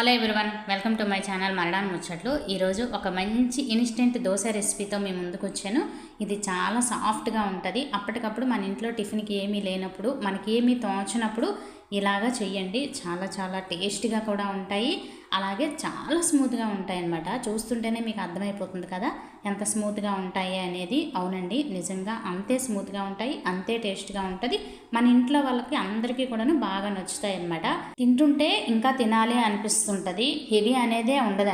Hello everyone welcome to my channel మరణాన్ ముచ్చట్లు. ఈరోజు ఒక మంచి ఇన్స్టెంట్ దోశ రెసిపీతో మీ ముందుకు వచ్చాను ఇది చాలా సాఫ్ట్గా ఉంటుంది. అప్పటికప్పుడు మన ఇంట్లో టిఫిన్కి ఏమీ లేనప్పుడు మనకి ఏమీ తోచినప్పుడు ఇలాగా చెయ్యండి. చాలా చాలా టేస్ట్గా కూడా ఉంటాయి. అలాగే చాలా స్మూత్గా ఉంటాయి అన్నమాట చూస్తుంటేనే మీకు అర్థమైపోతుంది కదా ఎంత స్మూత్గా ఉంటాయి అనేది. అవునండి నిజంగా అంతే స్మూత్గా ఉంటాయి అంతే టేస్ట్గా ఉంటుంది. మన ఇంట్లో వాళ్ళకి అందరికీ కూడాను బాగా నచ్చుతాయి అన్నమాట తింటుంటే ఇంకా తినాలి అనిపిస్తుంటుంది. హెవీ అనేదే ఉండదు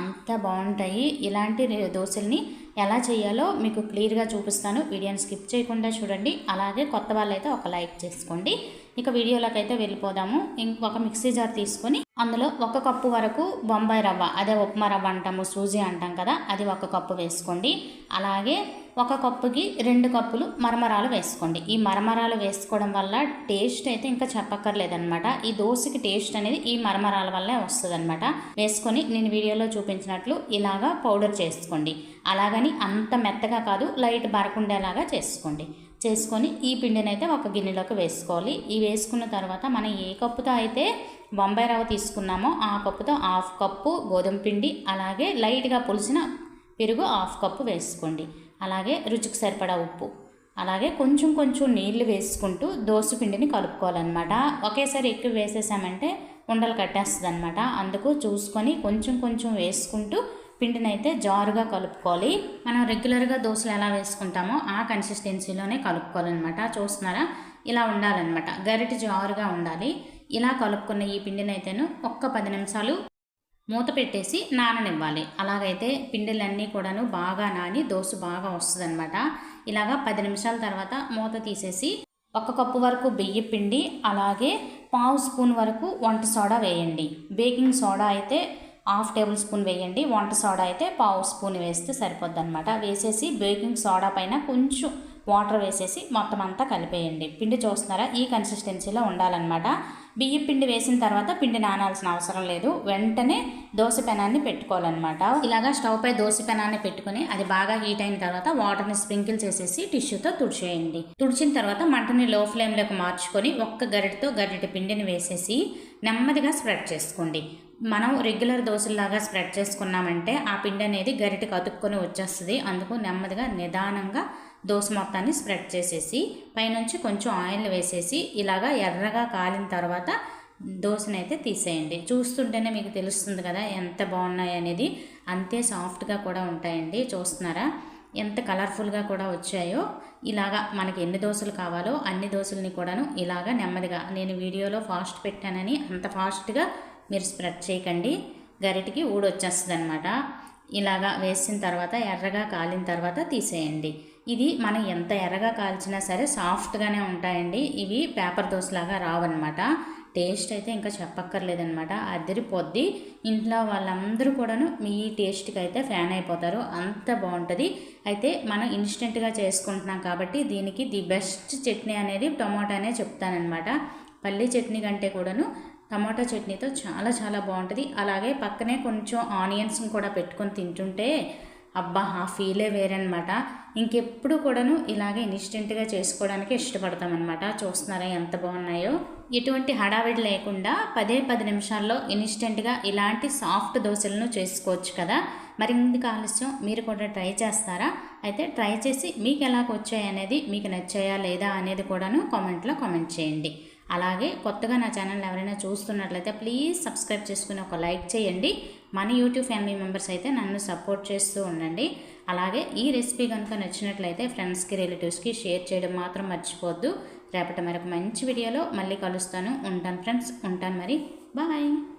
అంత బాగుంటాయి. ఇలాంటి దోశల్ని ఎలా చేయాలో మీకు క్లియర్గా చూపిస్తాను. వీడియోని స్కిప్ చేయకుండా చూడండి. అలాగే కొత్త వాళ్ళైతే ఒక లైక్ చేసుకోండి. ఇక వీడియోలోకి అయితే వెళ్ళిపోదాము. ఇంకొక మిక్సీ జార్ తీసుకొని అందులో ఒక కప్పు వరకు బొంబాయి రవ్వ అదే ఉప్మా రవ్వ అంటాము సూజీ అంటాం కదా అది ఒక కప్పు వేసుకోండి. అలాగే ఒక కప్పుకి రెండు కప్పులు మరమరాలు వేసుకోండి. ఈ మరమరాలు వేసుకోవడం వల్ల టేస్ట్ అయితే ఇంకా చెప్పక్కర్లేదన్నమాట. ఈ దోశకి టేస్ట్ అనేది ఈ మరమరాల వల్లే వస్తుంది వేసుకొని నేను వీడియోలో చూపించినట్లు ఇలాగా పౌడర్ చేసుకోండి. అలాగని అంత మెత్తగా కాదు లైట్ బరకుండేలాగా చేసుకోండి. చేసుకొని ఈ పిండిని అయితే ఒక గిన్నెలోకి వేసుకోవాలి. ఈ వేసుకున్న తర్వాత మనం ఏ కప్పుతో అయితే బొంబాయి రవ్వ తీసుకున్నామో ఆ కప్పుతో హాఫ్ కప్పు గోధుమ పిండి అలాగే లైట్గా పులిసిన పెరుగు హాఫ్ కప్పు వేసుకోండి. అలాగే రుచికి సరిపడా ఉప్పు అలాగే కొంచెం కొంచెం నీళ్ళు వేసుకుంటూ దోశ పిండిని కలుపుకోవాలన్నమాట. ఒకేసారి ఎక్కువ వేసేసామంటే ఉండలు కట్టేస్తుంది అనమాట అందుకు చూసుకొని కొంచెం కొంచెం వేసుకుంటూ పిండిని అయితే జారుగా కలుపుకోవాలి. మనం రెగ్యులర్గా దోశలు ఎలా వేసుకుంటామో ఆ కన్సిస్టెన్సీలోనే కలుపుకోవాలన్నమాట. చూస్తున్నారా? ఇలా ఉండాలన్నమాట. గరిటి జారుగా ఉండాలి. ఇలా కలుపుకున్న ఈ పిండిని అయితేను ఒక్క పది నిమిషాలు మూత పెట్టేసి నాననివ్వాలి. అలాగైతే పిండిలన్నీ కూడాను బాగా నాని దోశ బాగా వస్తుందన్నమాట. ఇలాగా పది నిమిషాల తర్వాత మూత తీసేసి ఒక కప్పు వరకు బియ్య పిండి అలాగే పావు స్పూన్ వరకు వంట సోడా వేయండి. బేకింగ్ సోడా అయితే హాఫ్ టేబుల్ స్పూన్ వేయండి. వంట సోడా అయితే పావు స్పూన్ వేస్తే సరిపోద్ది అనమాట వేసేసి బేకింగ్ సోడా పైన కొంచెం వాటర్ వేసేసి మొత్తం అంతా కలిపేయండి. పిండి చూస్తున్నారా? ఈ కన్సిస్టెన్సీలో ఉండాలన్నమాట. బియ్య పిండి వేసిన తర్వాత పిండి నానాల్సిన అవసరం లేదు. వెంటనే దోశ పెనాన్ని పెట్టుకోవాలన్నమాట. ఇలాగా స్టవ్ పై దోశ పెనాన్ని పెట్టుకొని అది బాగా హీట్ అయిన తర్వాత వాటర్ని స్ప్రింకిల్ చేసేసి టిష్యూతో తుడిచేయండి. తుడిచిన తర్వాత మంటని లో ఫ్లేమ్లోకి మార్చుకొని ఒక్క గరిటతో గరిటె పిండిని వేసేసి నెమ్మదిగా స్ప్రెడ్ చేసుకోండి. మనం రెగ్యులర్ దోశల్లాగా స్ప్రెడ్ చేసుకున్నామంటే ఆ పిండి అనేది గరిటెకి అతుక్కొని వచ్చేస్తుంది. అందుకు నెమ్మదిగా నిదానంగా దోశ మొత్తాన్ని స్ప్రెడ్ చేసేసి పైనుంచి కొంచెం ఆయిల్ వేసేసి ఇలాగా ఎర్రగా కాలిన తర్వాత దోశనైతే అయితే తీసేయండి. చూస్తుంటేనే మీకు తెలుస్తుంది కదా ఎంత బాగున్నాయి అనేది. అంతే సాఫ్ట్గా కూడా ఉంటాయండి. చూస్తున్నారా? ఎంత కలర్ఫుల్గా కూడా వచ్చాయో. ఇలాగా మనకి ఎన్ని దోశలు కావాలో అన్ని దోశల్ని కూడాను ఇలాగా నెమ్మదిగా నేను వీడియోలో ఫాస్ట్ పెట్టానని అంత ఫాస్ట్గా మీరు స్ప్రెడ్ చేయకండి. గరిటికి ఊడొచ్చేస్తుంది అనమాట ఇలాగా వేసిన తర్వాత ఎర్రగా కాలిన తర్వాత తీసేయండి. ఇది మనం ఎంత ఎర్రగా కాల్చినా సరే సాఫ్ట్గానే ఉంటాయండి. ఇవి పేపర్ దోశలాగా రావన్నమాట. టేస్ట్ అయితే ఇంకా చెప్పక్కర్లేదనమాట అదిరిపోద్ది. ఇంట్లో వాళ్ళందరూ కూడాను మీ టేస్ట్కి అయితే ఫ్యాన్ అయిపోతారు. అంత బాగుంటుంది అయితే మనం ఇన్స్టెంట్గా చేసుకుంటున్నాం కాబట్టి దీనికి ది బెస్ట్ చట్నీ అనేది టొమాటోనే చెప్తానమాట పల్లీ చట్నీ కంటే కూడాను టమాటా చట్నీతో చాలా చాలా బాగుంటుంది. అలాగే పక్కనే కొంచెం ఆనియన్స్ కూడా పెట్టుకొని తింటుంటే అబ్బా ఆ ఫీలే వేరనమాట ఇంకెప్పుడు కూడాను ఇలాగే ఇన్స్టెంట్గా చేసుకోవడానికి ఇష్టపడతామన్నమాట. చూస్తున్నారా ఎంత బాగున్నాయో. ఎటువంటి హడావిడి లేకుండా పదే పది నిమిషాల్లో ఇన్స్టెంట్గా ఇలాంటి సాఫ్ట్ దోశలను చేసుకోవచ్చు కదా. మరి ఇందుకు ఆలస్యం మీరు కూడా ట్రై చేస్తారా? అయితే ట్రై చేసి మీకు ఎలాగ వచ్చాయి అనేది మీకు నచ్చాయా లేదా అనేది కూడాను కామెంట్లో కామెంట్ చేయండి. అలాగే కొత్తగా నా ఛానల్ ఎవరైనా చూస్తున్నట్లయితే ప్లీజ్ సబ్స్క్రైబ్ చేసుకుని ఒక లైక్ చేయండి. మన యూట్యూబ్ ఫ్యామిలీ మెంబర్స్ అయితే నన్ను సపోర్ట్ చేస్తూ ఉండండి. అలాగే ఈ రెసిపీ కనుక నచ్చినట్లయితే ఫ్రెండ్స్కి రిలేటివ్స్కి షేర్ చేయడం మాత్రం మర్చిపోవద్దు. రేపటి మరొక మంచి వీడియోలో మళ్ళీ కలుస్తాను. ఉంటాను ఫ్రెండ్స్. ఉంటాను మరి. బాయ్.